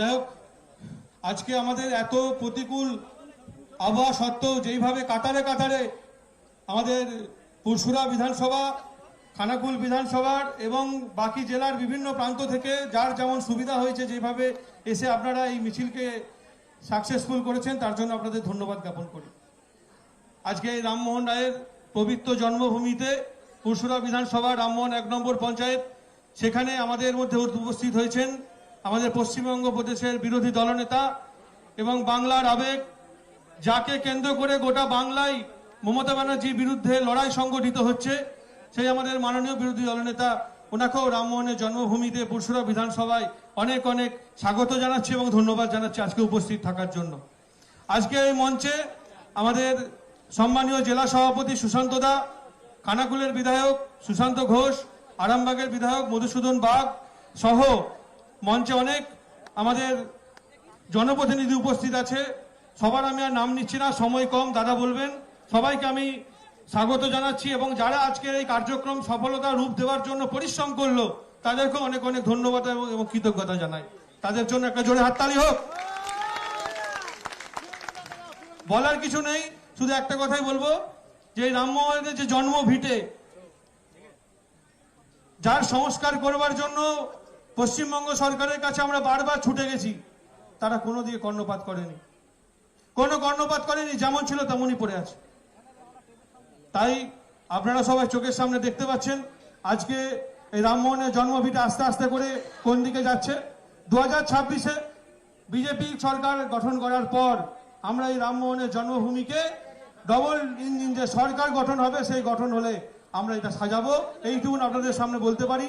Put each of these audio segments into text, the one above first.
যাই হোক, আজকে আমাদের এত প্রতিকূল আবহাওয়া সত্ত্বেও যেইভাবে কাতারে কাতারে আমাদের পুরসুরা বিধানসভা, খানাকুল বিধানসভার এবং বাকি জেলার বিভিন্ন প্রান্ত থেকে যার যেমন সুবিধা হয়েছে যেভাবে এসে আপনারা এই মিছিলকে সাকসেসফুল করেছেন, তার জন্য আপনাদের ধন্যবাদ জ্ঞাপন করি। আজকে এই রামমোহন রায়ের পবিত্র জন্মভূমিতে পুরসুরা বিধানসভা রামমোহন এক নম্বর পঞ্চায়েত, সেখানে আমাদের মধ্যে উপস্থিত হয়েছেন আমাদের পশ্চিমবঙ্গ প্রদেশের বিরোধী দলনেতা এবং বাংলার আবেগ, যাকে কেন্দ্র করে গোটা বাংলায় মমতা ব্যানার্জির বিরুদ্ধে লড়াই সংগঠিত হচ্ছে, সেই আমাদের মাননীয় বিরোধী দলনেতা। ওনাকেও রামমোহনের জন্মভূমিতে পুরসুরা বিধানসভায় অনেক অনেক স্বাগত জানাচ্ছি এবং ধন্যবাদ জানাচ্ছি আজকে উপস্থিত থাকার জন্য। আজকে এই মঞ্চে আমাদের সম্মানীয় জেলা সভাপতি সুশান্ত দা খানাকুলের বিধায়ক সুশান্ত ঘোষ, আরামবাগের বিধায়ক মধুসূদন বাগ সহ মঞ্চে অনেক আমাদের জনপ্রতিনিধি উপস্থিত আছে। সবার আমি আর নাম নিচ্ছি না, সময় কম, দাদা বলবেন। সবাইকে আমি স্বাগত জানাচ্ছি এবং যারা আজকের এই কার্যক্রম সফলতা রূপ দেওয়ার জন্য পরিশ্রম করল তাদেরকে অনেক অনেক ধন্যবাদ এবং কৃতজ্ঞতা জানাই। তাদের জন্য একটা জোরে হাততালি হোক। বলার কিছু নেই, শুধু একটা কথাই বলব, যে রামমোহনের যে জন্ম ভিটে, যার সংস্কার করবার জন্য পশ্চিমবঙ্গ সরকারের কাছে আমরা বারবার ছুটে গেছি। তারা কোনো দিকে কর্ণপাত করেনি। কোনো কর্ণপাত করেনি, যেমন ছিল তেমনই পড়ে আছে। তাই আপনারা সবাই চোখের সামনে দেখতে পাচ্ছেন, আজকে এই রামমোহনের জন্মভিটা আস্তে আস্তে করে কোন দিকে যাচ্ছে। দু হাজার ছাব্বিশে বিজেপি সরকার গঠন করার পর আমরা এই রামমোহনের জন্মভূমিকে ডবল ইঞ্জিন যে সরকার গঠন হবে, সেই গঠন হলে আমরা এটা সাজাবো। এইটুকুন আপনাদের সামনে বলতে পারি।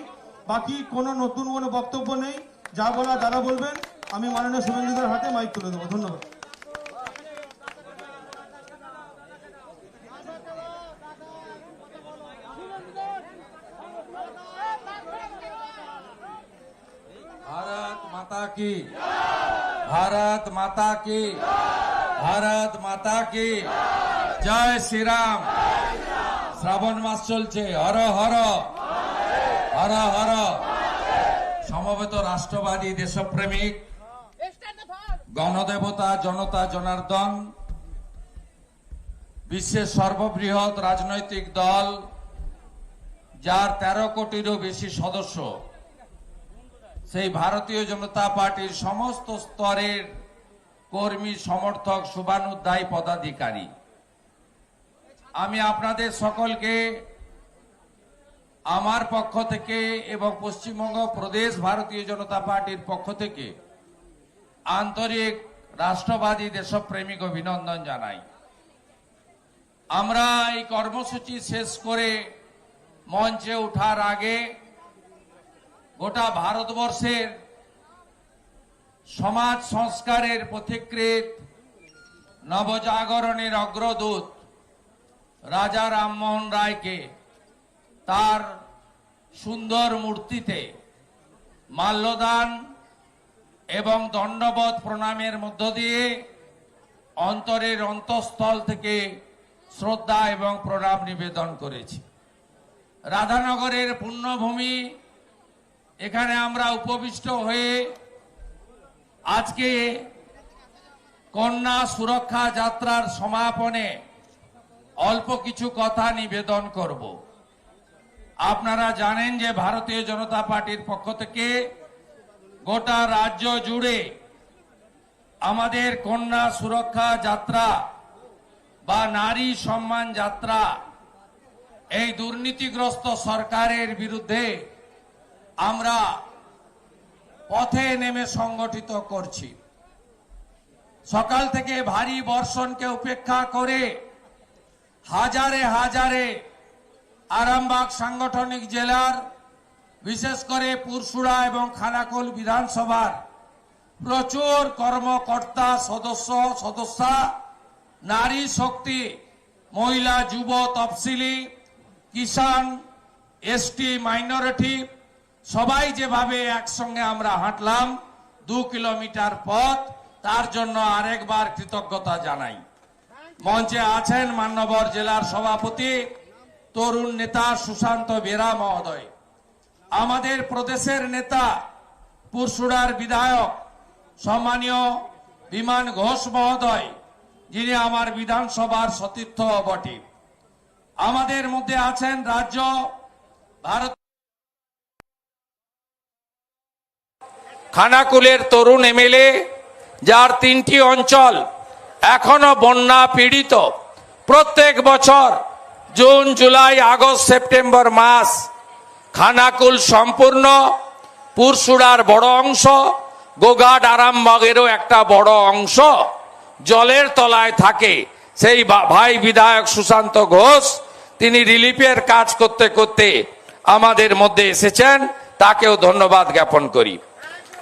বাকি কোনো নতুন কোনো বক্তব্য নেই যা বলা তারা বলবেন আমি মাননীয় শুভেন্দুদের হাতে মাইক তুলে দেবো ধন্যবাদ भारत माता की भारत माता की भारत माता की জয় শ্রীরাম শ্রাবণ মাস চলছে হর হর হর সমবেত রাষ্ট্রবাদী দেশপ্রেমিক, গণদেবতা, জনতা, জনার্দন, বিশ্বের সর্ববৃহৎ রাজনৈতিক দল, যার তেরো কোটিরও বেশি সদস্য, সেই ভারতীয় জনতা পার্টির সমস্ত স্তরের কর্মী, সমর্থক শুভানুদ্দায়ী পদাধিকারী। আমি আপনাদের সকলকে আমার পক্ষ থেকে এবং পশ্চিমবঙ্গ প্রদেশ ভারতীয় জনতা পার্টির পক্ষ থেকে আন্তরিক রাষ্ট্রবাদী দেশপ্রেমিক অভিনন্দন জানাই। আমরা এই কর্মসূচি শেষ করে মঞ্চে ওঠার আগে গোটা ভারতবর্ষের সমাজ সংস্কারের পথিকৃত নবজাগরণের অগ্রদূত রাজা রামমোহন রায়কে তার সুন্দর মূর্তিতে মাল্যদান এবং দণ্ডবত প্রণামের মধ্য দিয়ে অন্তরের অন্তঃস্থল থেকে শ্রদ্ধা এবং প্রণাম নিবেদন করেছি। রাধানগরের পুণ্যভূমি এখানে আমরা উপবিষ্ট হয়ে আজকে কন্যা সুরক্ষা যাত্রার সমাপনে অল্প কিছু কথা নিবেদন করব। আপনারা জানেন যে ভারতীয় জনতা পার্টির পক্ষ থেকে গোটা রাজ্য জুড়ে আমাদের কন্যা সুরক্ষা যাত্রা বা নারী সম্মান যাত্রা এই দুর্নীতিগ্রস্ত সরকারের বিরুদ্ধে আমরা পথে নেমে সংগঠিত করছি। সকাল থেকে ভারী বর্ষণকে উপেক্ষা করে হাজারে হাজারে আরামবাগ সাংগঠনিক জেলার, বিশেষ করে পুরসুড়া এবং খানাকুল বিধানসভার প্রচুর কর্মকর্তা সদস্য, সদস্যা, নারী শক্তি, মহিলা, যুব তফসিলি, কিষাণ, এসটি, মাইনরিটি, সবাই যেভাবে একসঙ্গে আমরা হাঁটলাম দু কিলোমিটার পথ, তার জন্য আরেকবার কৃতজ্ঞতা জানাই। মঞ্চে আছেন মান্যবর জেলার সভাপতি তরুণ নেতা সুশান্ত বেরা মহোদয়, আমাদের প্রদেশের নেতা পুরসুড়ার বিধায়ক সম্মানীয় বিমান ঘোষ মহোদয়, যিনি আমার বিধানসভার সতীর্থ বটে। আমাদের মধ্যে আছেন রাজ্য ভারত খানাকুলের তরুণ এমএলএ, যার তিনটি অঞ্চল এখনও বন্যা পীড়িত। প্রত্যেক বছর জুন, জুলাই, আগস্ট, সেপ্টেম্বর মাস খানাকুল সম্পূর্ণ পুরসুড়ার বড় অংশ, গোঘাট, আরামবাগেরও একটা বড় অংশ জলের তলায় থাকে। সেই ভাই বিধায়ক সুশান্ত ঘোষ, তিনি রিলিফের কাজ করতে করতে আমাদের মধ্যে এসেছেন, তাকেও ধন্যবাদ জ্ঞাপন করি।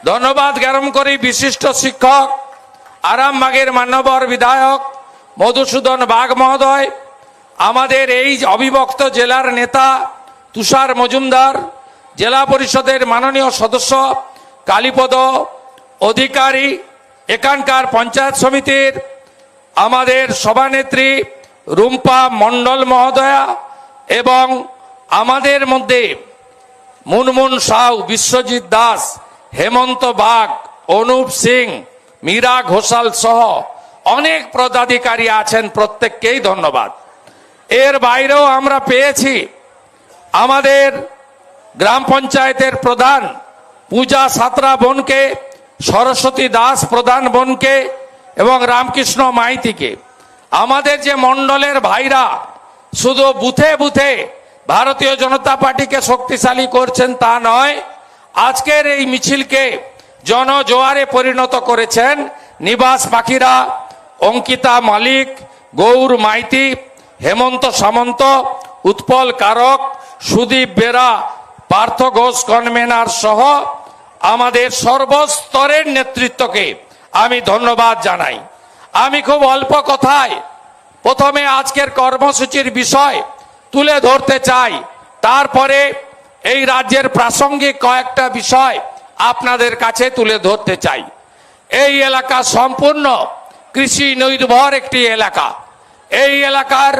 ধন্যবাদ জ্ঞাপন করি বিশিষ্ট শিক্ষক, আরামবাগের মান্যবর বিধায়ক, মধুসূদন বাগ মহোদয় আমাদের এই অবিভক্ত জেলার নেতা তুষার মজুমদার, জেলা পরিষদের মাননীয় সদস্য কালীপদ অধিকারী, এখানকার পঞ্চায়েত সমিতির আমাদের সভানেত্রী রুম্পা মণ্ডল মহোদয়া এবং আমাদের মধ্যে মুনমুন সাউ, বিশ্বজিৎ দাস, হেমন্ত বাগ, অনুপ সিং, মীরা ঘোষাল সহ অনেক পদাধিকারী আছেন। প্রত্যেককেই ধন্যবাদ। এর বাইরেও আমরা পেয়েছি আমাদের গ্রাম পঞ্চায়েতের প্রধান পূজা সাতরা বোনকে, সরস্বতী দাস প্রধান বোনকে এবং রামকৃষ্ণ মাইতিকে। আমাদের যে মণ্ডলের ভাইরা শুধু বুথে বুথে ভারতীয় জনতা পার্টিকে শক্তিশালী করছেন তা নয়, আজকের এই মিছিলকে জনজোয়ারে পরিণত করেছেন নিবাস পাখিরা অঙ্কিতা মালিক, গৌর মাইতি হেমন্ত সামন্ত, উৎপল কারক, সুদীপ বেরা, পার্থ ঘোষ কনভেনার সহ আমাদের সর্বস্তরের নেতৃত্বকে আমি ধন্যবাদ জানাই। আমি খুব অল্প কথায় প্রথমে আজকের কর্মসূচির বিষয় তুলে ধরতে চাই। তারপরে এই রাজ্যের প্রাসঙ্গিক কয়েকটা বিষয় আপনাদের কাছে তুলে ধরতে চাই। এই এলাকা সম্পূর্ণ কৃষি নির্ভর একটি এলাকা। এই এলাকার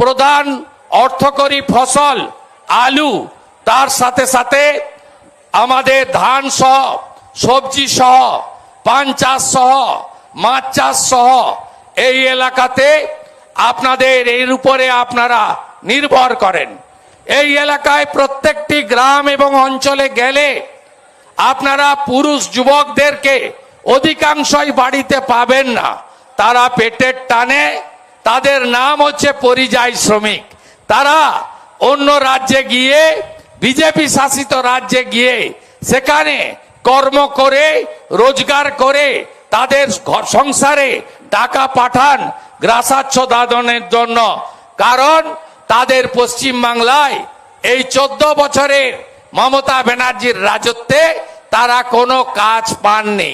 প্রধান অর্থকরী ফসল আলু, তার সাথে সাথে আমাদের ধান সহ, সবজি সহ, পান চাষ সহ, মাছ চাষ সহ এই এলাকাতে আপনাদের এর উপরে আপনারা নির্ভর করেন। এই এলাকায় প্রত্যেকটি গ্রাম এবং অঞ্চলে গেলে আপনারা পুরুষ যুবকদেরকে অধিকাংশই বাড়িতে পাবেন না। তারা পেটের টানে তাদের নাম হচ্ছে পরিযায়ী শ্রমিক। তারা অন্য রাজ্যে গিয়ে, বিজেপি শাসিত রাজ্যে গিয়ে সেখানে কর্ম করে, রোজগার করে, তাদের সংসারে টাকা পাঠান গ্রাসাচ্ছ দাদনের জন্য। কারণ তাদের পশ্চিম বাংলায় এই চোদ্দ বছরের মমতা ব্যানার্জির রাজত্বে তারা কোনো কাজ পাননি।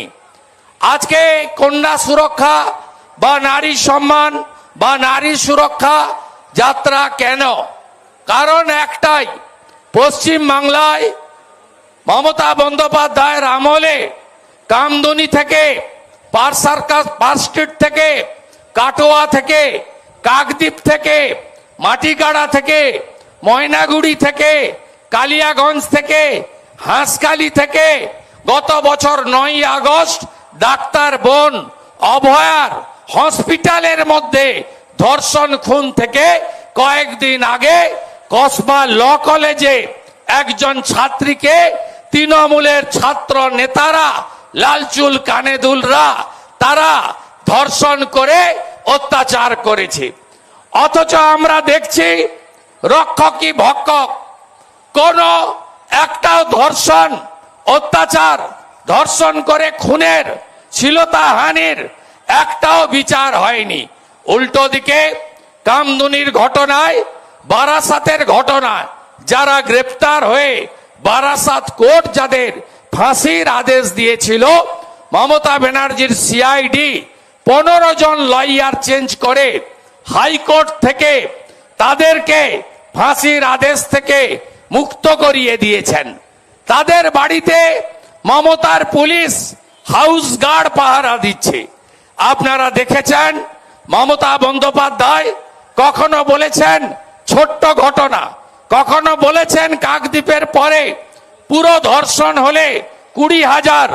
আজকে কন্যা সুরক্ষা বা নারী সম্মান বা নারী সুরক্ষা যাত্রা কেন? কারণ একটাই, পশ্চিম বাংলায় মমতা বন্দ্যোপাধ্যায়ের আমলে কামদুনি থেকে পার সার্কাস থেকে, কাটোয়া থেকে, কাকদ্বীপ থেকে মাটিগাড়া থেকে, ময়নাগুড়ি থেকে, কালিয়াগঞ্জ থেকে হাঁসকালি থেকে, গত বছর নয় আগস্ট ডাক্তার বোন অভয়ার হসপিটালের মধ্যে ধর্ষণ খুন থেকে কয়েকদিন আগে কসবা ল কলেজে একজন ছাত্রীকে তৃণমূলের ছাত্র নেতারা লালচুল কানেদুলরা তারা ধর্ষণ করে অত্যাচার করেছে। অথচ আমরা দেখছি রক্ষকই ভক্ষক? কোন একটাও ধর্ষণ, অত্যাচার, ধর্ষণ করে খুনের শ্লীলতাহানির একটাও বিচার হয়নি। উল্টো দিকে কামদুনির ঘটনায়, বারাসাতের ঘটনায় যারা গ্রেপ্তার হয়ে বারাসাত কোর্ট যাদের ফাঁসির আদেশ দিয়েছিল, মমতা ব্যানার্জির সিআইডি পনেরো জন লয়ার চেঞ্জ করে হাইকোর্ট থেকে তাদেরকে ফাঁসির আদেশ থেকে মুক্ত করিয়ে দিয়েছেন। তাদের বাড়িতে মমতার পুলিশ হাউস গার্ড পাহারা দিচ্ছে। আপনারা দেখেছেন মমতা বন্দ্যোপাধ্যায় কখনো বলেছেন ছোট্ট ঘটনা, কখনো বলেছেন কাকদ্বীপের পরে পুরো ধর্ষণ হলে কুড়ি হাজার,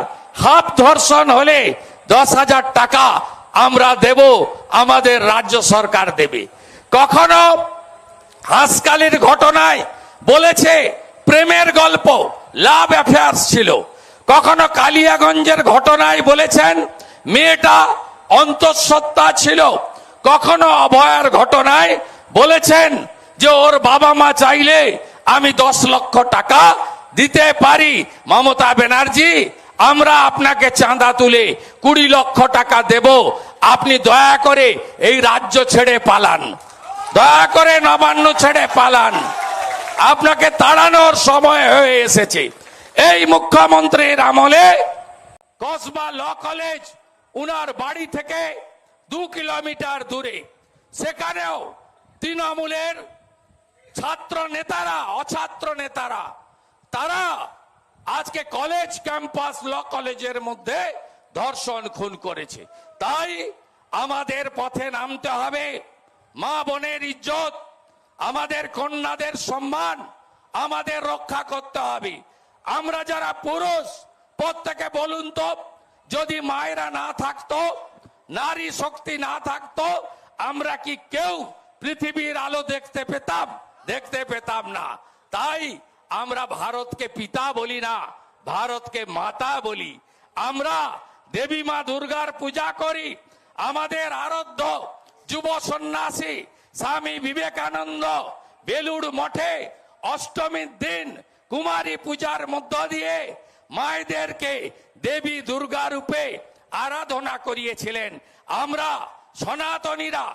হাফ ধর্ষণ হলে দশ হাজার টাকা আমরা দেব, আমাদের রাজ্য সরকার দেবে। কখনো হাসকালির ঘটনায় বলেছে প্রেমের গল্প, লাভ অ্যাফেয়ার্স ছিল। কখনো কালিয়াগঞ্জের ঘটনায় বলেছেন মেয়েটা অন্তঃসত্ত্বা ছিল। কখনো অভয়ার ঘটনায় বলেছেন যে ওর বাবা মা চাইলে আমি দশ লক্ষ টাকা দিতে পারি। মমতা ব্যানার্জি, আমরা আপনাকে চাঁদা তুলে কুড়ি লক্ষ টাকা দেব। আপনি দয়া করে এই রাজ্য ছেড়ে পালান। দয়া করে নবান্ন ছেড়ে পালান। আপনাকে তাড়ানোর সময় হয়ে এসেছে। এই মুখ্যমন্ত্রীর আমলে কসবা ল কলেজ উনার বাড়ি থেকে দু কিলোমিটার দূরে। সেখানেও তৃণমূলের ছাত্র নেতারা, অছাত্র নেতারা, তারা আজকে কলেজ ক্যাম্পাস ল কলেজের মধ্যে ধর্ষণ, খুন করেছে। তাই আমাদের পথে নামতে হবে। মা বোনের ইজ্জত, আমাদের কন্যাদের সম্মান, আমাদের রক্ষা করতে হবে। আমরা যারা পুরুষ, প্রত্যেকে বলুন তো যদি মায়েরা না থাকতো, নারী শক্তি না থাকতো, আমরা কি কেউ পৃথিবীর আলো দেখতে পেতাম? দেখতে পেতাম না। তাই আমরা ভারতকে পিতা বলি না, ভারতকে মাতা বলি। আমরা দেবী মা দুর্গার পূজা করি। আমাদের আরাধ্য যুব সন্ন্যাসী স্বামী বিবেকানন্দ বেলুড় মঠে অষ্টমীর দিন কুমারী পূজার মধ্য দিয়ে মায়েদেরকে দেবী দুর্গা রূপে আরাধনা করিয়েছিলেন। আমরা সনাতনীরা,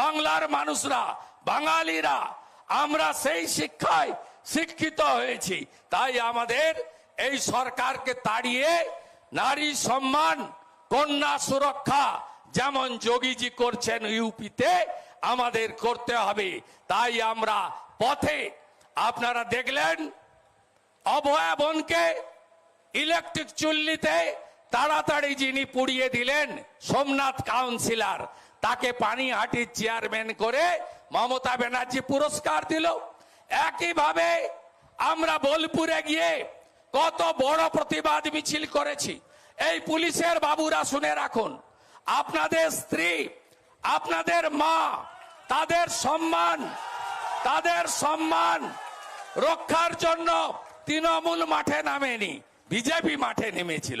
বাংলার মানুষরা, বাঙালিরা, আমরা সেই শিক্ষায় শিক্ষিত হয়েছি। তাই আমাদের এই সরকারকে তাড়িয়ে নারী সম্মান, কন্যা সুরক্ষা যেমন যোগীজি করছেন ইউপিতে, আমাদের করতে হবে। তাই আমরা পথে আপনারা দেখলেন অভয়া বোনকে ইলেকট্রিক চুল্লিতে তাড়াতাড়ি যিনি পুড়িয়ে দিলেন, সোমনাথ কাউন্সিলর, তাকে পানিহাটির চেয়ারম্যান করে মমতা ব্যানার্জি পুরস্কার দিল। একইভাবে আমরা বোলপুরে গিয়ে কত বড় প্রতিবাদ মিছিল করেছি। এই পুলিশের বাবুরা শুনে রাখুন, আপনাদের স্ত্রী, আপনাদের মা, তাদের সম্মান তাদের সম্মান রক্ষার জন্য তৃণমূল মাঠে নামেনি। বিজেপি মাঠে নেমেছিল।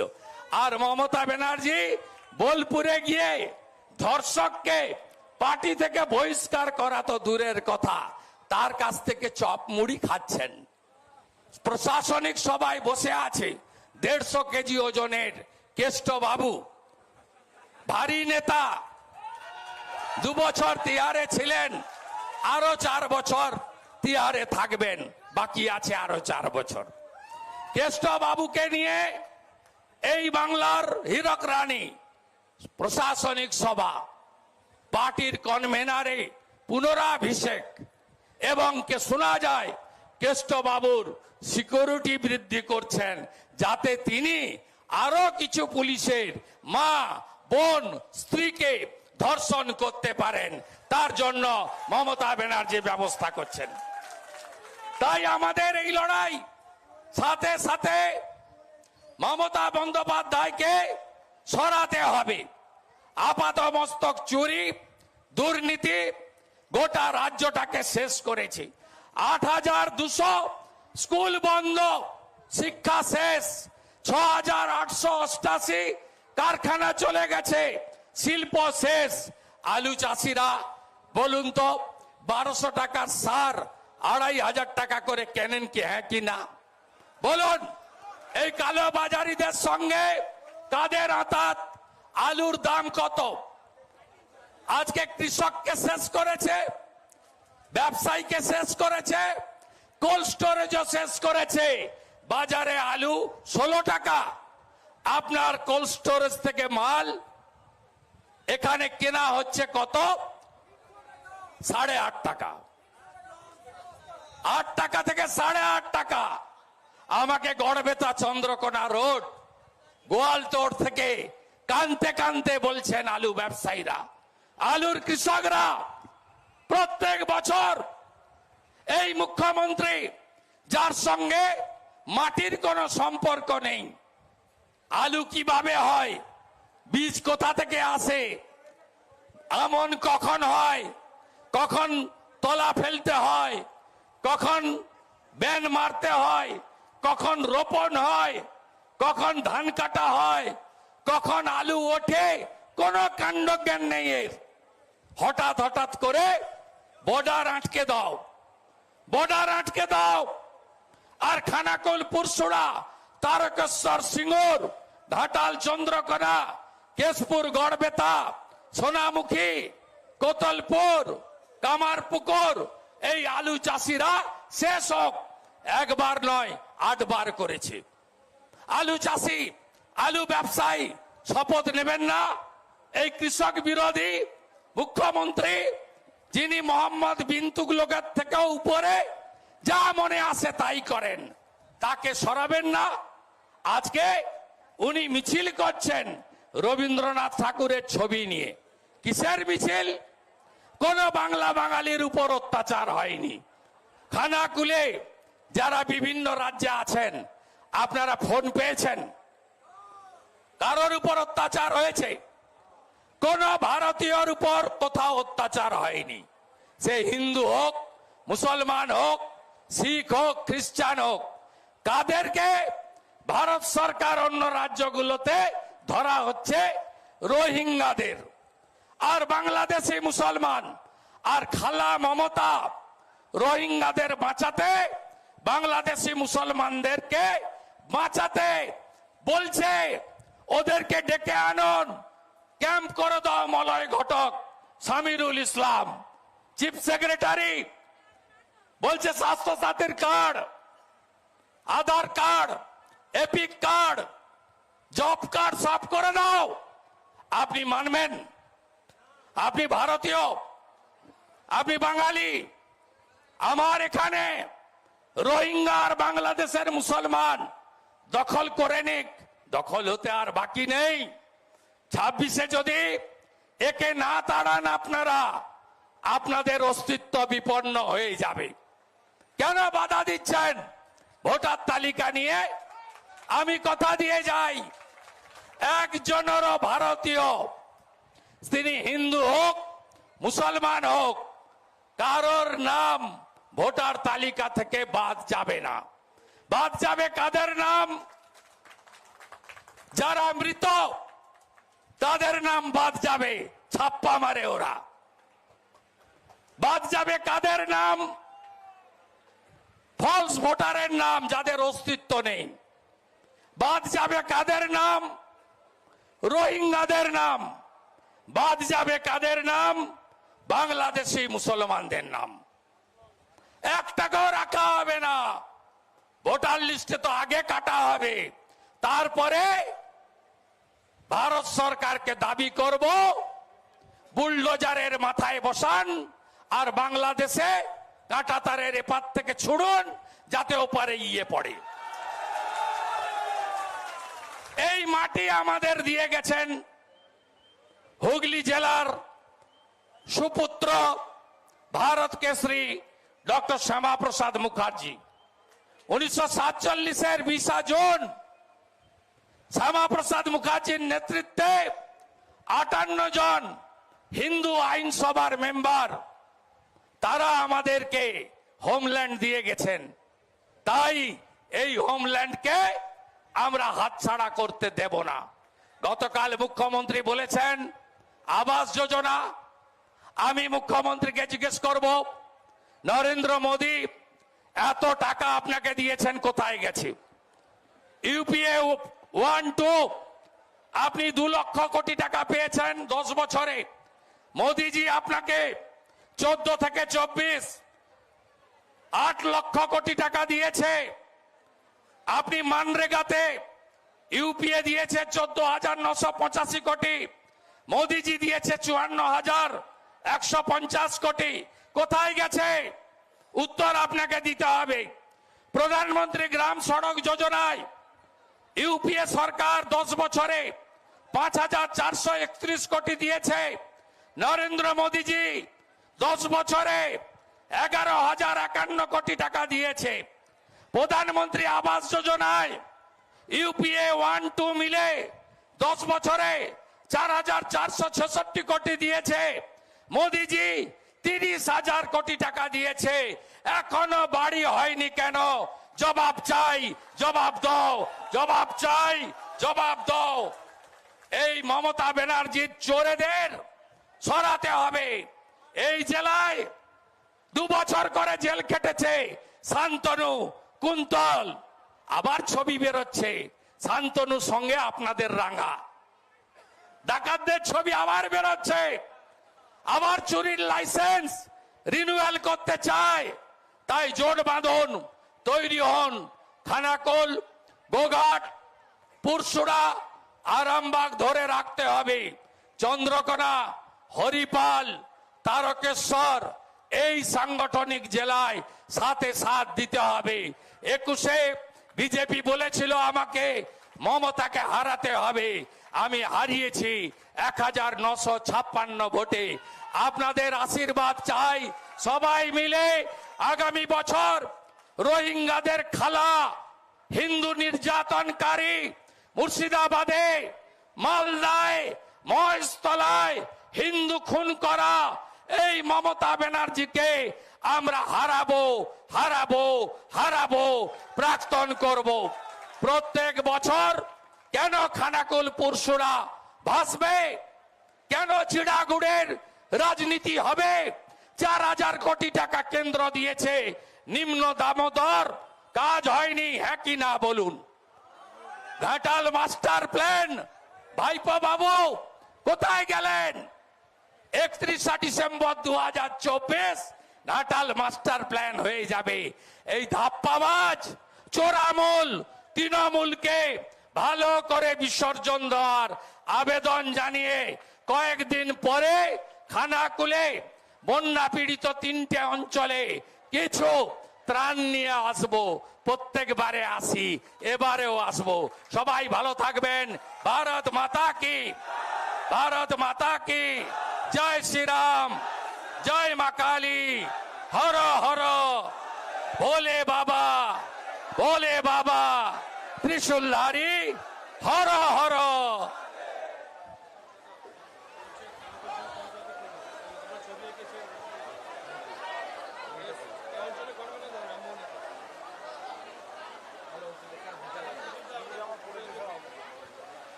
আর মমতা ব্যানার্জি বোলপুরে গিয়ে ধর্ষককে পার্টি থেকে বহিষ্কার করা তো দূরের কথা। তার কাছ থেকে চপ মুড়ি খাচ্ছেন। প্রশাসনিক সভায় বসে আছে দেড়শো কেজি ওজনের কেষ্ট বাবু। ভারী নেতা। দু বছর তিহারে ছিলেন, আরও চার বছর তিহারে থাকবেন। বাকি আছে আরও চার বছর। কেষ্ট বাবুকে নিয়ে এই বাংলার হীরক রানী প্রশাসনিক সভা, পার্টির কনভেনারে পুনরাভিষেক এবং কে শোনা যায় কেষ্ট বাবুর সিকিউরিটি বৃদ্ধি করছেন যাতে তিনি আরও কিছু পুলিশের মা, বোন, স্ত্রীকে ধর্ষণ করতে পারেন। তার জন্য মমতা ব্যানার্জি ব্যবস্থা করছেন। তাই আমাদের এই লড়াই সাথে সাথে মমতা বন্দ্যোপাধ্যায়কে সরাতে হবে। আপাত মস্তক চুরি, দুর্নীতি গোটা রাজ্যটাকে শেষ করেছে। আট হাজার দুশো স্কুল বন্ধ, শিক্ষা শেষ। ছ হাজার আটশো অষ্টাশি কারখানা চলে গেছে, শিল্প শেষ। আলু চাষিরা, বলুন তো, বারোশো টাকার সার, আড়াই হাজার টাকা করে কেনেন কি হ্যাঁ কি না? বলুন, এই কালো বাজারিদের সঙ্গে কাদের আতাত, আলুর দাম কত? আজকে কৃষককে শেষ করেছে, ব্যবসায়ীকে শেষ করেছে, কোল্ড স্টোরেজও শেষ করেছে। বাজারে আলু ষোলো টাকা, আপনার কোল্ড স্টোরেজ থেকে মাল এখানে কেনা হচ্ছে কত? সাড়ে আট টাকা। আট টাকা থেকে সাড়ে আট টাকা। আমাকে গড়বেতা চন্দ্রকোনা রোড। গোয়ালতোড় থেকে কানতে কানতে বলছেন আলু ব্যবসায়ীরা। আলুর কৃষকরা প্রত্যেক বছর এই মুখ্যমন্ত্রী, যার সঙ্গে মাটির কোনো সম্পর্ক নেই, আলু কীভাবে হয়, বীজ কোথা থেকে আসে, আমন কখন হয়, কখন তলা ফেলতে হয়, কখন ব্যান মারতে হয় কখন রোপণ হয়, কখন ধান কাটা হয়, কখন আলু ওঠে, কোনো কাণ্ড জ্ঞান নেই এর। হঠাৎ হঠাৎ করে বর্ডার আটকে দাও, বর্ডার আটকে দাও। আর খানাকুল পুরসুড়া তারকেশ্বর সিঙ্গুর, ঘাটাল চন্দ্রকোনা, কেশপুর গড়বেতা, সোনামুখী, কোতলপুর, কামারপুকুর, এই আলু চাষিরা শেষ হোক। একবার নয় আটবার করেছে। আলু চাষি, আলু ব্যবসায়ী, শপথ নেবেন না। এই কৃষক বিরোধী মুখ্যমন্ত্রী, যিনি মোহাম্মদ বিন তুগলকের থেকেও উপরে, যা মনে আসে তাই করেন। তাকে সরাবেন না। আজকে উনি মিছিল করছেন রবীন্দ্রনাথ ঠাকুরের ছবি নিয়ে। কিসের মিছিল? কোন বাংলা বাঙালির উপর অত্যাচার হয়নি। খানাকুলে যারা বিভিন্ন রাজ্যে আছেন, আপনারা ফোন পেয়েছেন। কারোর উপর অত্যাচার হয়েছে। কোন ভারতীয়র উপর কোথাও অত্যাচার হয়নি। সে হিন্দু হোক, মুসলমান হোক, শিখ হোক, খ্রিস্টান হোক কাদেরকে ভারত সরকার অন্য রাজ্যগুলোতে ধরা হচ্ছে রোহিঙ্গাদের। আর বাংলাদেশি মুসলমান আর খালা মমতা রোহিঙ্গাদের বাঁচাতে বাংলাদেশি মুসলমানদেরকে বাঁচাতে বলছে, ওদেরকে ডেকে আনুন। ক্যাম্প করে দাও মলয় ঘটক সামিরুল ইসলাম, চিফ সেক্রেটারি। বলছে স্বাস্থ্য সাথীর card, Aadhaar card, EPIC card, job card সাফ করে দাও। আপনি মানবেন? আপনি ভারতীয়? আপনি বাঙালি? আমার এখানে রোহিঙ্গা আর বাংলাদেশের মুসলমান। দখল করে নিক, দখল হতে আর বাকি নেই। ছাব্বিশে যদি একে না তাড়ান আপনারা, আপনাদের অস্তিত্ব বিপন্ন হয়ে যাবে। কেন বাধা দিচ্ছেন? ভোটার তালিকা নিয়ে আমি কথা দিয়ে যাই। একজনেরও ভারতীয়, তিনি হিন্দু হোক, মুসলমান হোক, কারোর নাম ভোটার তালিকা থেকে বাদ যাবে না। বাদ যাবে কাদের নাম? যারা মৃত, তাদের নাম বাদ যাবে, ছাপ্পা মারে ওরা। বাদ যাবে কাদের নাম? ফলস ভোটারের নাম, যাদের অস্তিত্ব নেই। বাদ যাবে কাদের নাম? রোহিঙ্গাদের নাম। বাদ যাবে কাদের নাম? বাংলাদেশি মুসলমানদের নাম। এক টাকাও রাখা হবে না। ভোটার লিস্টে তো আগে কাটা হবে। তারপরে ভারত সরকারকে দাবি করব, বুলডোজারের মাথায় বসান আর বাংলাদেশে কাঁটা তারের এপার থেকে ছুড়ুন, যাতে ওপারে ইয়ে পড়ে। এই মাটি আমাদের দিয়ে গেছেন হুগলি জেলার সুপুত্র ভারত কেশরী ডক্টর শ্যামা প্রসাদ মুখার্জি। উনিশশো সাতচল্লিশের বিশা জুন শ্যামা প্রসাদ মুখার্জির নেতৃত্বে আটান্ন জন হিন্দু আইনসভার মেম্বার তারা আমাদেরকে হোমল্যান্ড দিয়ে গেছেন। তাই এই হোমল্যান্ডকে আমরা হাতছাড়া করতে দেব না। গতকাল মুখ্যমন্ত্রী বলেছেন, আবাস যোজনা, আমি মুখ্যমন্ত্রীকে জিজ্ঞেস করব নরেন্দ্র মোদী, এত টাকা আপনাকে দিয়েছেন, কোথায় গেছে? ইউপিএ ওয়ান টু, আপনি দু লক্ষ কোটি টাকা পেয়েছেন দশ বছরে। মোদিজি আপনাকে চোদ্দ থেকে চব্বিশ, আট লক্ষ কোটি টাকা দিয়েছে। আপনি মানরেগাতে ইউপিএ দিয়েছে চোদ্দ হাজার নশো পঁচাশি কোটি, মোদিজি দিয়েছে চুয়ান্ন হাজার একশো পঞ্চাশ কোটি। কোথায় গেছে? উত্তর আপনাকে দিতে হবে। প্রধানমন্ত্রী গ্রাম সড়ক যোজনায় ইউপিএ সরকার দশ বছরে পাঁচ হাজার চারশো একত্রিশ কোটি দিয়েছে। নরেন্দ্র মোদীজি দশ বছরে এগারো হাজার একান্ন কোটি টাকা দিয়েছে। প্রধানমন্ত্রী আবাস যোজনায় ইউপিএ ওয়ান টু মিলে দশ বছরে চার হাজার চারশো ছেষট্টি কোটি দিয়েছে। মোদিজি তিরিশ হাজার কোটি টাকা দিয়েছে। এখনও বাড়ি হয়নি কেন? জবাব চাই, জবাব দাও, জবাব চাই, জবাব দাও। এই মমতা ব্যানার্জির চোরেদের সরাতে হবে। এই জেলায় দু বছর করে জেল খেটেছে শান্তনু কুন্তল। আবার ছবি বেরোচ্ছে শান্তনু সঙ্গে আপনাদের রাঙা। ডাকাতদের ছবি আবার বেরোচ্ছে। আবার চুরির লাইসেন্স রিনিউয়াল করতে চায়, তাই জোট বাঁধন তৈরি হন খানাকোল, গোঘাট পুরসুরা আরামবাগ ধরে রাখতে হবে। চন্দ্রকোনা, হরিপাল, তারকেশ্বর, এই সাংগঠনিক জেলায় সাথে সাথ দিতে হবে। একুশে বিজেপি বলেছিল আমাকে মমতাকে হারাতে হবে। আমি হারিয়েছি এক হাজার নশো ছাপ্পান্ন ভোটে। আপনাদের আশীর্বাদ চাই। সবাই মিলে আগামী বছর রোহিঙ্গাদের খালা, হিন্দু নির্যাতনকারী মুর্শিদাবাদে, মালদায়, মহেশতলায় হিন্দু খুন করা, এই মমতা ব্যানার্জিকে আমরা হারাবো হারাবো হারাবো, প্রাক্তন করব। প্রত্যেক বছর কেন খানাকুল পুরসুরা ভাসবে? কেন চিড়াগুড়ের রাজনীতি হবে। চার হাজার কোটি টাকা কেন্দ্র দিয়েছে নিম্ন দামোদর। কাজ হয়নি হ্যাঁ কি না বলুন? Ghatal master plan. ভাইপো বাবু, কোথায় গেলেন? একত্রিশা ডিসেম্বর দু হাজার চব্বিশ ঘাটাল মাস্টার প্ল্যান হয়ে যাবে। এই ধাপ্পাবাজ চোরামূল তৃণমূলকে ভালো করে বিসর্জন দেওয়ার আবেদন জানিয়ে কয়েকদিন পরে খানাকুলে, বন্যা পীড়িত তিনটে অঞ্চলে কিছু ত্রাণ নিয়ে আসব। প্রত্যেকবারে আসি, এবারেও আসব। সবাই ভালো থাকবেন। ভারত মাতা কি? ভারত মাতা কি? জয় শ্রীরাম, জয় মা কালী। হর হর ভোলে বাবা ভোলে বাবা ত্রিশুলধারী হর হর।